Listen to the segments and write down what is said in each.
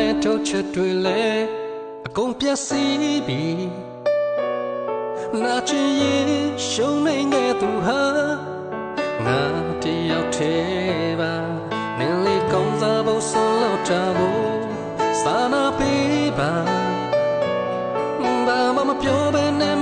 လဲထုတ်ချက်တွေလဲအကုန်ပျက်စီးပြီနာချင်ရင်ရှုံးနေတဲ့သူဟာငါတယောက်တည်းပါမင်းလေးကောင်းစားဖို့ဆုံးလောက်တာကိုစာနာပေးပါဘာမှမပြောဘဲနဲ့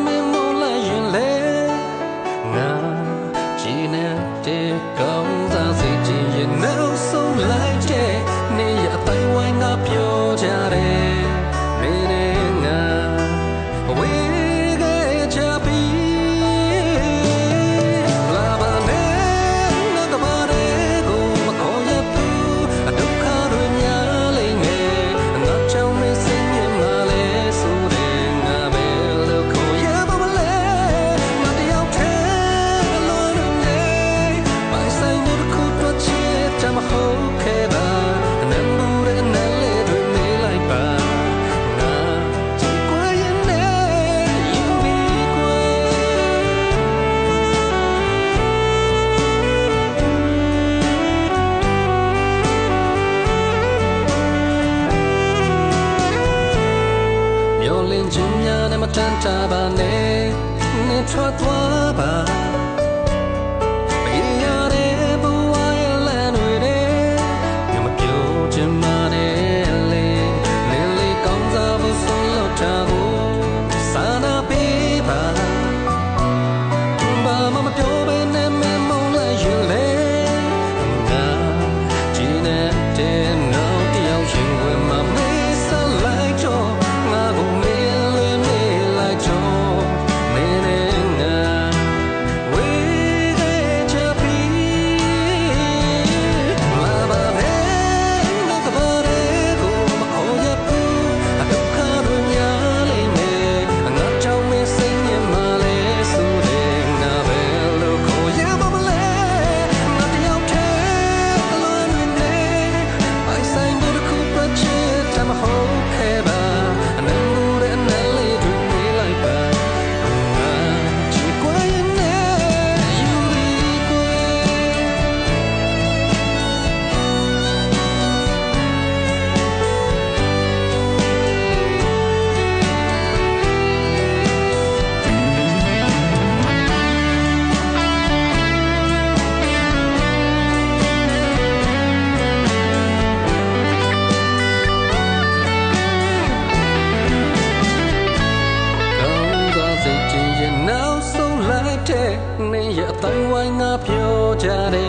မျောလင်းခြင်းများနဲ့မတန်တာပါနဲ့နဲ့ထွက်သွားပါ တိုင်းဝိုင်းကပြောကြတယ်